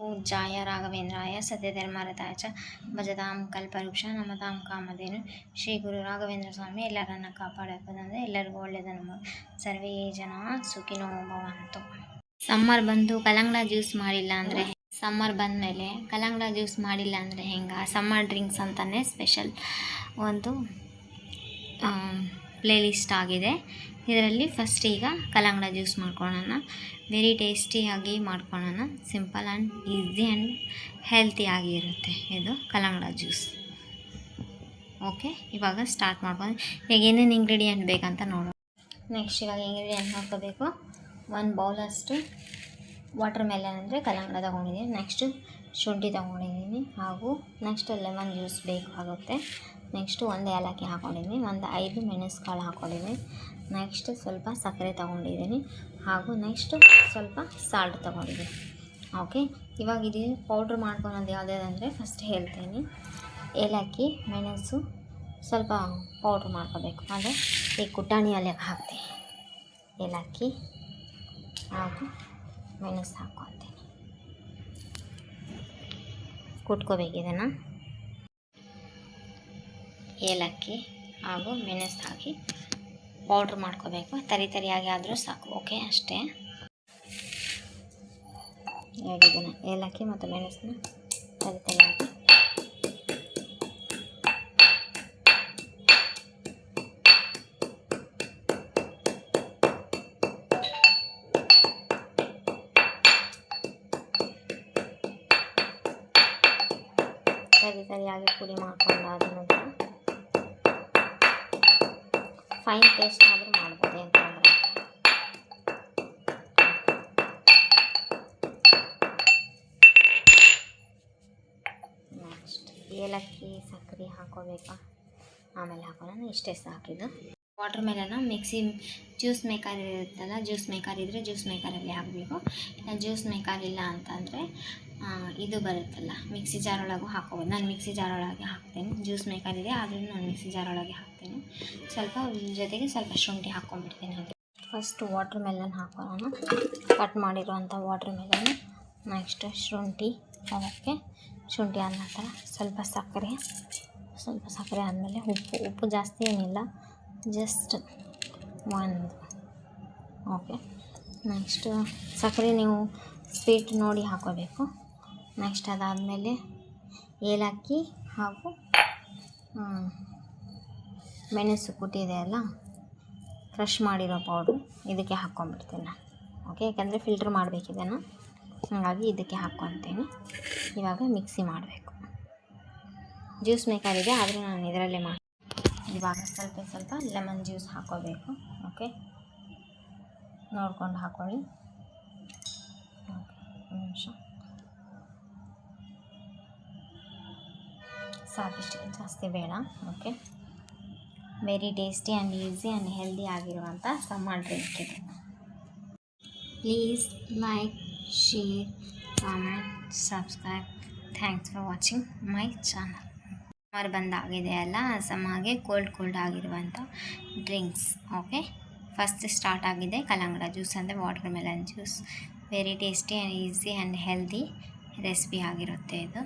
ಪೂಜ್ಯಾಯ ರಾಘವೇಂದ್ರಾಯ ಸತ್ಯಧರ್ಮರತಾಯ ಚ ಭಜತಾಂ ಕಲ್ಪವೃಕ್ಷ ನಮತಾಂ ಕಾಮಧೇನು. ಶ್ರೀ ಗುರು ರಾಘವೇಂದ್ರ ಸ್ವಾಮಿ, ಎಲ್ಲರನ್ನ ಕಾಪಾಡಬೇಕಂದ್ರೆ ಎಲ್ಲರಿಗೂ ಒಳ್ಳೆಯದನ್ನು ಸರ್ವೇ ಜನ ಸುಖಿನೋ ಭವಂತು. ಸಮ್ಮರ್ ಬಂದು ಕಲಂಗಡ ಜ್ಯೂಸ್ ಮಾಡಿಲ್ಲ ಅಂದರೆ ಸಮ್ಮರ್ ಬಂದಮೇಲೆ ಕಲಂಗಡ ಜ್ಯೂಸ್ ಮಾಡಿಲ್ಲ ಅಂದರೆ ಹೆಂಗೆ? ಸಮ್ಮರ್ ಡ್ರಿಂಕ್ಸ್ ಅಂತಲೇ ಸ್ಪೆಷಲ್ ಒಂದು ಪ್ಲೇಲಿಸ್ಟ್ ಆಗಿದೆ. ಇದರಲ್ಲಿ ಫಸ್ಟ್ ಈಗ ಕಲ್ಲಂಗಡ ಜ್ಯೂಸ್ ಮಾಡ್ಕೊಳ್ಳೋಣ ವೆರಿ ಟೇಸ್ಟಿಯಾಗಿ ಮಾಡ್ಕೊಳ್ಳೋಣ ಸಿಂಪಲ್ ಆ್ಯಂಡ್ ಈಸಿ ಆ್ಯಂಡ್ ಹೆಲ್ತಿಯಾಗಿ ಇರುತ್ತೆ ಇದು ಕಲ್ಲಂಗಡ ಜ್ಯೂಸ್ ಓಕೆ ಇವಾಗ ಸ್ಟಾರ್ಟ್ ಮಾಡ್ಕೊಂಡು ಈಗ ಏನೇನು ಇಂಗ್ರೀಡಿಯೆಂಟ್ ಬೇಕಂತ ನೋಡೋಣ. ನೆಕ್ಸ್ಟ್ ಇವಾಗ ಇಂಗ್ರೀಡಿಯೆಂಟ್ ಹಾಕೋಬೇಕು ಒಂದು ಬೌಲಷ್ಟು ವಾಟರ್ ಮೆಲನ್ ಅಂದರೆ ಕಲ್ಲಂಗಡ ತೊಗೊಂಡಿದ್ದೀನಿ. ನೆಕ್ಸ್ಟು ಶುಂಠಿ ತೊಗೊಂಡಿದ್ದೀನಿ. ಹಾಗೂ ನೆಕ್ಸ್ಟ್ ಲೆಮನ್ ಜ್ಯೂಸ್ ಬೇಕಾಗುತ್ತೆ. ನೆಕ್ಸ್ಟು ಒಂದು ಏಲಕ್ಕಿ ಹಾಕ್ಕೊಂಡಿದ್ದೀನಿ ಒಂದು ಐದು ಮೆಣಸುಕಾಳು ಹಾಕ್ಕೊಂಡಿದ್ದೀನಿ ನೆಕ್ಸ್ಟ್ ಸ್ವಲ್ಪ ಸಕ್ಕರೆ ತೊಗೊಂಡಿದ್ದೀನಿ. ಹಾಗೂ ನೆಕ್ಸ್ಟ್ ಸ್ವಲ್ಪ ಸಾಲ್ಟ್ ತೊಗೊಂಡಿದ್ದೀನಿ. ಓಕೆ? ಇವಾಗ ಇದು ಪೌಡ್ರ್ ಮಾಡ್ಕೊಳೋದು ಯಾವುದ್ಯಾವುದಂದರೆ ಫಸ್ಟ್ ಹೇಳ್ತೀನಿ. ಏಲಕ್ಕಿ, ಮೆಣಸು ಸ್ವಲ್ಪ ಪೌಡ್ರ್ ಮಾಡ್ಕೋಬೇಕು. ಅಂದರೆ ಈ ಕುಟಾಣಿ ಅಲ್ಲಿ ಹಾಕ್ತೀನಿ. ಏಲಕ್ಕಿ ಹಾಗೂ ಮೆಣಸು ಕುಟ್ಕೋಬೇಕು ಇದನ್ನು ಏಲಕ್ಕಿ ಹಾಗೂ ಮೆಣಸು ಹಾಕಿ ಪೌಡ್ರ್ ಮಾಡ್ಕೋಬೇಕು. ತರಿ ತರಿಯಾಗಿ ಆದರೂ ಸಾಕು. ಓಕೆ ಅಷ್ಟೇ. ಹೇಗಿದ್ದೀನಿ ಏಲಕ್ಕಿ ಮತ್ತು ಮೆಣಸನ್ನ ತರಿ ತರಿಯಾಗಿ ಸರಿ ಸರಿಯಾಗಿ ಪುಡಿ ಮಾಡ್ಕೊಂಡಾದ ನಂತರ ಫೈನ್ ಪೇಸ್ಟ್ ಆದರೂ ಮಾಡ್ಬೋದು ಅಂತಂದರೆ ತೊಂದರೆ ನೆಕ್ಸ್ಟ್ ಏಲಕ್ಕಿ ಸಕ್ಕರೆ ಹಾಕೋಬೇಕಾ? ಆಮೇಲೆ ಹಾಕೋಣ, ಇಷ್ಟೇ ಸಾಕಿದು ವಾಟರ್ ಮೇಲನ್ನು ಮಿಕ್ಸಿ ಜ್ಯೂಸ್ ಮೇಕರ್ ಇರುತ್ತಲ್ಲ, ಜ್ಯೂಸ್ ಮೇಕರ್ ಇದ್ದರೆ ಜ್ಯೂಸ್ ಮೇಕರಲ್ಲಿ ಹಾಕಬೇಕು. ಇಲ್ಲ, ಜ್ಯೂಸ್ ಮೇಕರ್ ಇಲ್ಲ ಅಂತಂದರೆ ಇದು ಬರುತ್ತಲ್ಲ, ಮಿಕ್ಸಿ ಜಾರ್ ಒಳಗೂ ಹಾಕೋಬೋದು ನಾನು ಮಿಕ್ಸಿ ಜಾರೊಳಗೆ ಒಳಗೆ ಹಾಕ್ತೇನೆ, ಜ್ಯೂಸ್ ಮೇಕರ್ ಇದೆ, ಆದರೂ ನಾನು ಮಿಕ್ಸಿ ಜಾರೊಳಗೆ ಒಳಗೆ ಹಾಕ್ತೇನೆ. ಸ್ವಲ್ಪ ಜೊತೆಗೆ ಸ್ವಲ್ಪ ಶುಂಠಿ ಹಾಕ್ಕೊಂಡ್ಬಿಡ್ತೀನಿ ಹಾಗೆ ಫಸ್ಟ್ ವಾಟರ್ ಮೆಲನ್ ಹಾಕೋಣ. ಕಟ್ ಮಾಡಿರುವಂಥ ವಾಟರ್ ಮೆಲನ್ ನೆಕ್ಸ್ಟ್ ಶುಂಠಿ, ಅದಕ್ಕೆ ಶುಂಠಿ ಅನ್ನ ಸ್ವಲ್ಪ ಸಕ್ಕರೆ. ಸ್ವಲ್ಪ ಸಕ್ಕರೆ ಆದಮೇಲೆ ಉಪ್ಪು ಉಪ್ಪು ಜಾಸ್ತಿ ಏನಿಲ್ಲ. ಜಸ್ಟ್ ಒಂದು ಓಕೆ ನೆಕ್ಸ್ಟ್ ಸಕ್ಕರೆ ನೀವು ಸ್ವೀಟ್ ನೋಡಿ ಹಾಕೋಬೇಕು. ನೆಕ್ಸ್ಟ್ ಅದಾದಮೇಲೆ ಏಲಕ್ಕಿ ಹಾಗೂ ಮೆಣಸು ಕುಟ್ಟಿದೆ ಅಲ್ಲ? ಕ್ರಷ್ ಮಾಡಿರೋ ಪೌಡ್ರು ಇದಕ್ಕೆ ಹಾಕ್ಕೊಂಬಿಡ್ತೀನಿ ನಾನು. ಓಕೆ ಯಾಕೆಂದರೆ ಫಿಲ್ಟ್ರ್ ನಾನು ಹಾಗಾಗಿ ಇದಕ್ಕೆ ಹಾಕ್ಕೊತೀನಿ ಇವಾಗ ಮಿಕ್ಸಿ ಮಾಡಬೇಕು. ಜ್ಯೂಸ್ ಮೇಕರ್ ಇದೆ, ಆದರೆ ನಾನು ಇದರಲ್ಲೇ ಮಾಡಿ ಇವಾಗ ಸ್ವಲ್ಪ ಸ್ವಲ್ಪ ಲೆಮನ್ ಜ್ಯೂಸ್ ಹಾಕ್ಕೋಬೇಕು ಓಕೆ ನೋಡ್ಕೊಂಡು ಹಾಕ್ಕೊಳ್ಳಿ ಓಕೆ, ಒಂದು ನಿಮಿಷ. ಸಾಕಿಷ್ಟು ಜಾಸ್ತಿ ಬೇಡ okay very tasty and easy and healthy ಆಗಿರುವಂಥ ಸಮ್ಮರ್ ಡ್ರಿಂಕ್ ಇದು. Please like share comment subscribe thanks for watching my channel summer ಬಂದಾಗಿದೆ ಅಲ್ಲ ಸಮ್ಮಗೆ ಕೋಲ್ಡ್ ಕೋಲ್ಡ್ ಆಗಿರುವಂಥ ಡ್ರಿಂಕ್ಸ್ ಓಕೆ ಫಸ್ಟ್ ಸ್ಟಾರ್ಟ್ ಆಗಿದೆ ಕಲಂಗಡ ಜ್ಯೂಸ್ ಅಂದರೆ water melon juice very tasty and easy and healthy recipe ಆಗಿರುತ್ತೆ ಇದು.